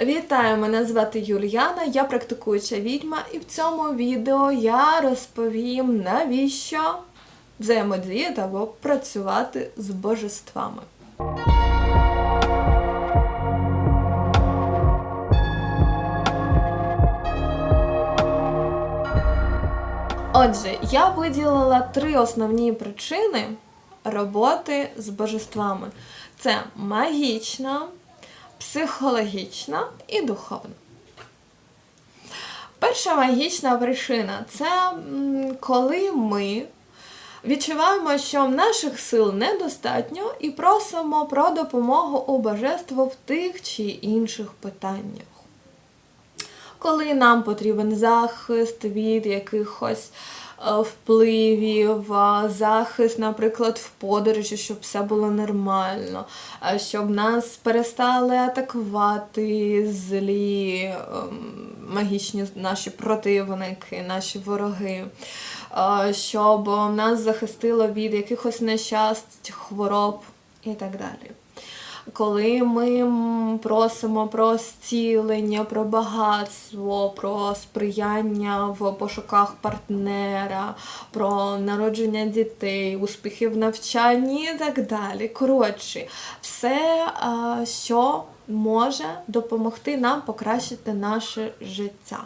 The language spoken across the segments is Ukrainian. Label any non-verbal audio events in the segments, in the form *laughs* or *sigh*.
Вітаю, мене звати Юліана, я практикуюча відьма, і в цьому відео я розповім, навіщо взаємодіяти або працювати з божествами. Отже, я виділила три основні причини роботи з божествами: це магічна, психологічна і духовна. Перша магічна причина це коли ми відчуваємо, що наших сил недостатньо і просимо про допомогу у божество в тих чи інших питаннях. Коли нам потрібен захист від якихось впливів, захист, наприклад, в подорожі, щоб все було нормально, щоб нас перестали атакувати злі ем, магічні наші противники, наші вороги, щоб нас захистило від якихось нещасть, хвороб і так далі коли ми просимо про зцілення, про багатство, про сприяння в пошуках партнера, про народження дітей, успіхи в навчанні і так далі. Коротше, все, що може допомогти нам покращити наше життя.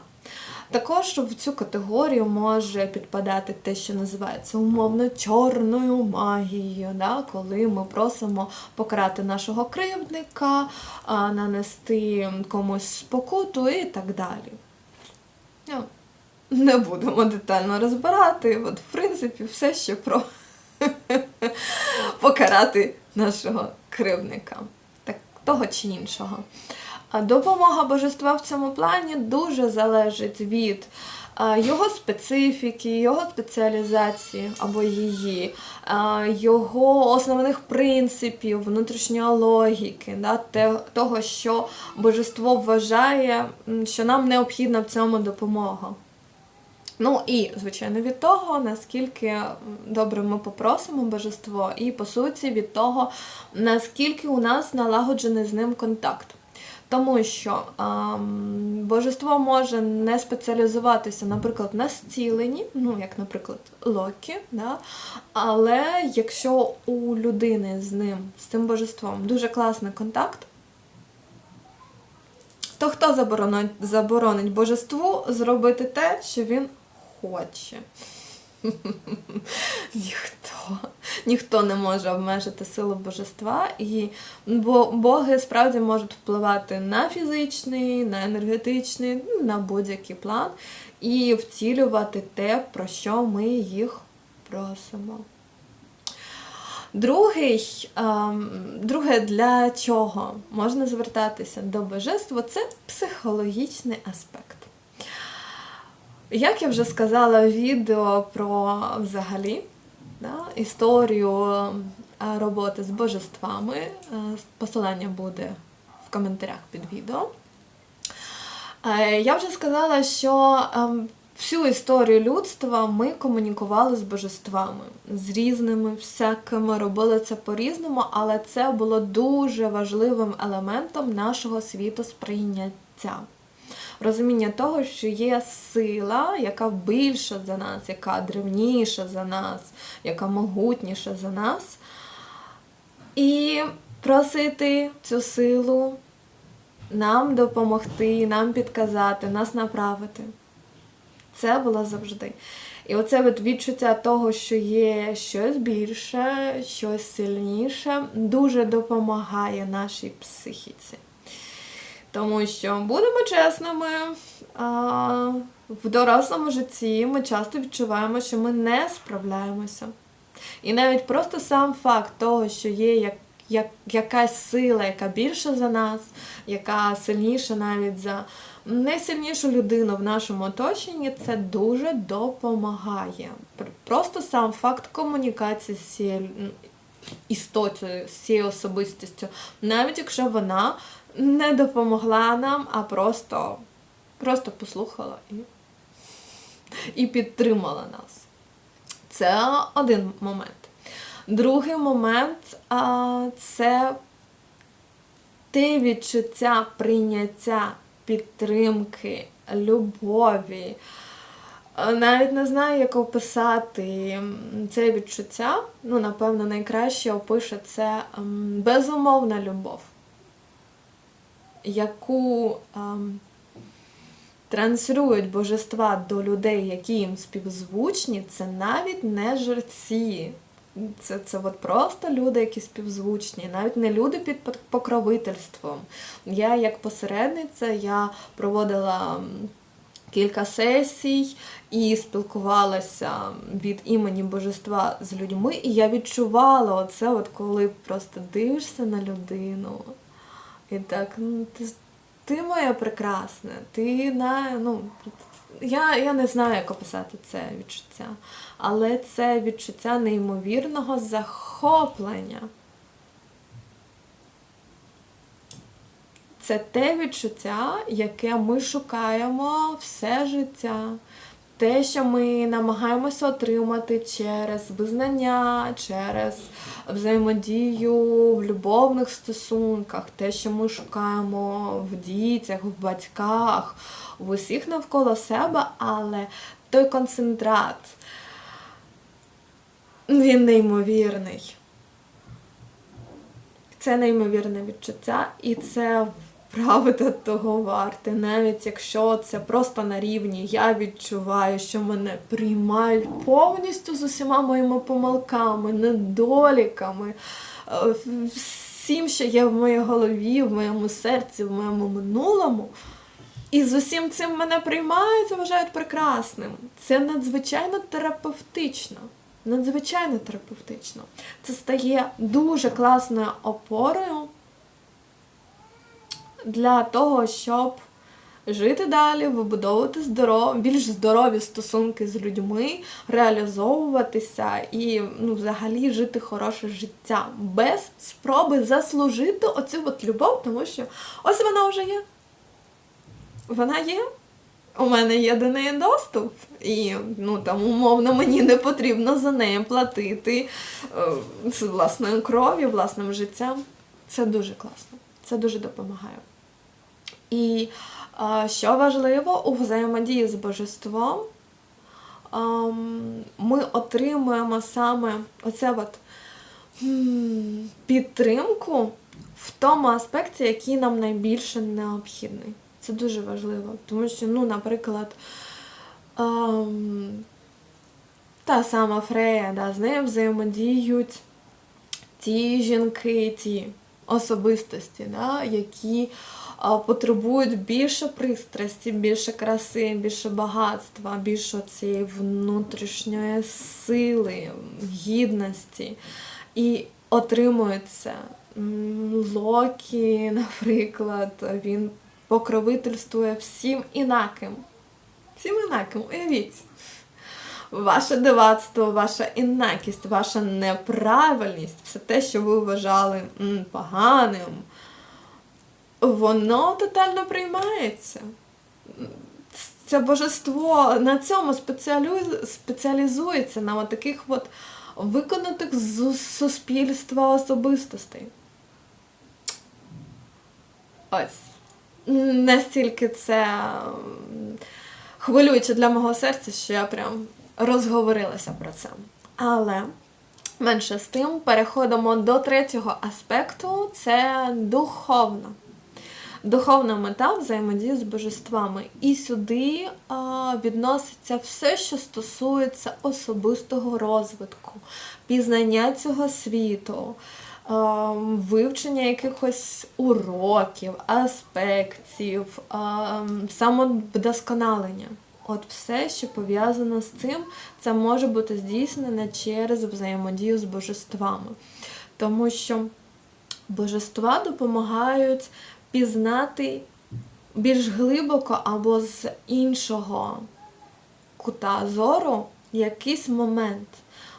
Також в цю категорію може підпадати те, що називається умовно чорною магією, да? коли ми просимо покарати нашого кривдника, нанести комусь спокуту і так далі. Ну, не будемо детально розбирати. От, в принципі, все ще про *laughs* покарати нашого кривдника, так, того чи іншого. Допомога божества в цьому плані дуже залежить від його специфіки, його спеціалізації або її, його основних принципів, внутрішньої логіки, да, того, що божество вважає, що нам необхідна в цьому допомога. Ну і, звичайно, від того, наскільки добре ми попросимо божество, і по суті від того, наскільки у нас налагоджений з ним контакт. Тому що ем, божество може не спеціалізуватися, наприклад, на зціленні, ну, як, наприклад, Локі, да? але якщо у людини з ним, з цим божеством, дуже класний контакт, то хто заборонить, заборонить божеству зробити те, що він хоче? Ніхто. Ніхто не може обмежити силу божества, і бо боги справді можуть впливати на фізичний, на енергетичний, на будь-який план і втілювати те, про що ми їх просимо. Другий, ем, друге, для чого можна звертатися до божества, це психологічний аспект. Як я вже сказала відео про взагалі да, історію е, роботи з божествами, е, посилання буде в коментарях під відео. Е, Я вже сказала, що ем, всю історію людства ми комунікували з божествами, з різними всякими, робили це по-різному, але це було дуже важливим елементом нашого світосприйняття розуміння того, що є сила, яка більша за нас, яка древніша за нас, яка могутніша за нас. І просити цю силу нам допомогти, нам підказати, нас направити. Це було завжди. І оце от відчуття того, що є щось більше, щось сильніше, дуже допомагає нашій психіці. Тому що, будемо чесними, в дорослому житті ми часто відчуваємо, що ми не справляємося. І навіть просто сам факт того, що є як, як, якась сила, яка більша за нас, яка сильніша навіть за найсильнішу людину в нашому оточенні, це дуже допомагає. Просто сам факт комунікації з цією істотою, з цією особистістю, навіть якщо вона не допомогла нам, а просто, просто послухала і, і підтримала нас. Це один момент. Другий момент а, це те відчуття прийняття, підтримки, любові. Навіть не знаю, як описати це відчуття. Ну, напевно, найкраще опише це безумовна любов, яку ем, транслюють божества до людей, які їм співзвучні, це навіть не жерці. Це, це от просто люди, які співзвучні, навіть не люди під покровительством. Я як посередниця я проводила кілька сесій і спілкувалася від імені божества з людьми, і я відчувала оце, от коли просто дивишся на людину. І так, ну ти, ти моя прекрасна, ти на ну. Я, я не знаю, як описати це відчуття, але це відчуття неймовірного захоплення. Це те відчуття, яке ми шукаємо все життя. Те, що ми намагаємося отримати через визнання, через взаємодію в любовних стосунках, те, що ми шукаємо в дітях, в батьках, в усіх навколо себе, але той концентрат, він неймовірний. Це неймовірне відчуття, і це правда того варте. Навіть якщо це просто на рівні, я відчуваю, що мене приймають повністю з усіма моїми помилками, недоліками, е, всім, що є в моїй голові, в моєму серці, в моєму минулому. І з усім цим мене приймають вважають прекрасним. Це надзвичайно терапевтично. Надзвичайно терапевтично. Це стає дуже класною опорою для того, щоб жити далі, вибудовувати здоров... більш здорові стосунки з людьми, реалізовуватися і ну, взагалі жити хороше життя без спроби заслужити оцю от любов, тому що ось вона вже є. Вона є. У мене є до неї доступ, і ну там умовно мені не потрібно за неї платити е, з власною кров'ю, власним життям. Це дуже класно, це дуже допомагає. І е, що важливо, у взаємодії з божеством ем, ми отримуємо саме оце от підтримку в тому аспекті, який нам найбільше необхідний. Це дуже важливо, тому що, ну, наприклад, ем, та сама Фрея, да, з нею взаємодіють ті жінки, ті особистості, да, які потребують більше пристрасті, більше краси, більше багатства, більше цієї внутрішньої сили, гідності. І. М, Локі, наприклад, він покровительствує всім інаким. Всім інаким, уявіть. Ваше дивацтво, ваша інакість, ваша неправильність, все те, що ви вважали м, поганим, воно тотально приймається. Це божество на цьому спеціалізується на таких от виконатих з суспільства особистостей. Ось. Настільки це хвилююче для мого серця, що я прям розговорилася про це. Але менше з тим переходимо до третього аспекту це духовно. Духовна мета взаємодії з божествами. І сюди а, відноситься все, що стосується особистого розвитку, пізнання цього світу, а, вивчення якихось уроків, аспектів, а, самовдосконалення. От все, що пов'язано з цим, це може бути здійснене через взаємодію з божествами. Тому що божества допомагають пізнати більш глибоко або з іншого кута зору якийсь момент.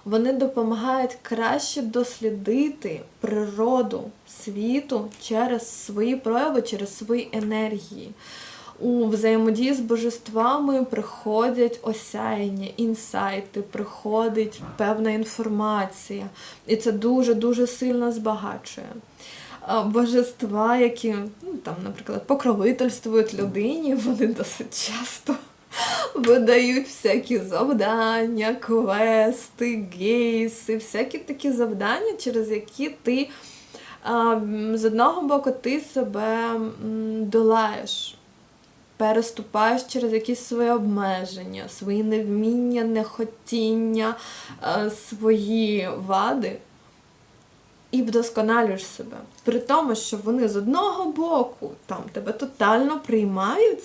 Вони допомагають краще дослідити природу світу через свої прояви, через свої енергії. У взаємодії з божествами приходять осяяння, інсайти, приходить певна інформація, і це дуже-дуже сильно збагачує. А, божества, які, ну, там, наприклад, покровительствують людині, вони досить часто *laughs* видають всякі завдання, квести, гейси, всякі такі завдання, через які ти з одного боку ти себе долаєш. Переступаєш через якісь свої обмеження, свої невміння, нехотіння, е, свої вади і вдосконалюєш себе. При тому, що вони з одного боку там тебе тотально приймають,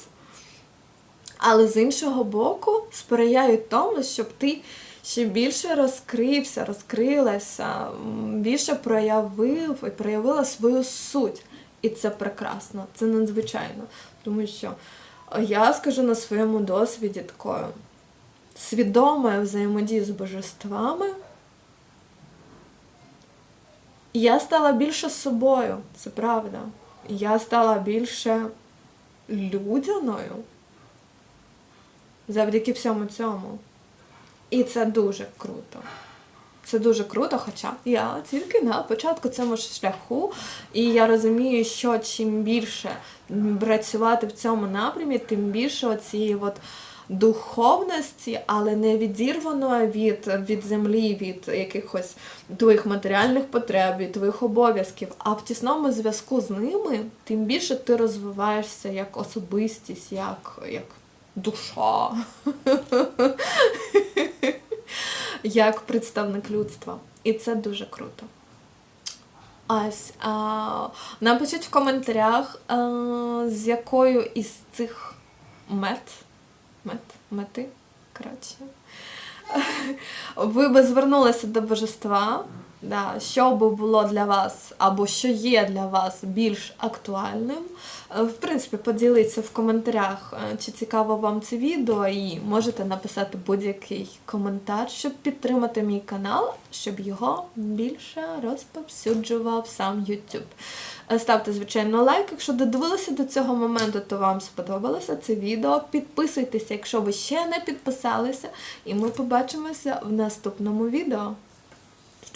але з іншого боку сприяють тому, щоб ти ще більше розкрився, розкрилася, більше проявив і проявила свою суть. І це прекрасно, це надзвичайно. Тому що я скажу на своєму досвіді такою свідомою взаємодії з божествами. Я стала більше собою, це правда. Я стала більше людяною завдяки всьому цьому. І це дуже круто. Це дуже круто, хоча я тільки на початку цьому шляху, і я розумію, що чим більше працювати в цьому напрямі, тим більше оцієї от духовності, але не відірваної від, від землі, від якихось твоїх матеріальних потреб, від твоїх обов'язків, а в тісному зв'язку з ними, тим більше ти розвиваєшся як особистість, як, як душа. *laughs* як представник людства. І це дуже круто. Ось а, напишіть в коментарях, а, з якою із цих мет, мет, мети, коротше, ви би звернулися до божества, да, що би було для вас, або що є для вас більш актуальним. Е, В принципі, поділіться в коментарях, е, чи цікаво вам це відео, і можете написати будь-який коментар, щоб підтримати мій канал, щоб його більше розповсюджував сам YouTube. Е, Ставте, звичайно, лайк, якщо додивилися до цього моменту, то вам сподобалося це відео. Підписуйтеся, якщо ви ще не підписалися, і ми побачимося в наступному відео.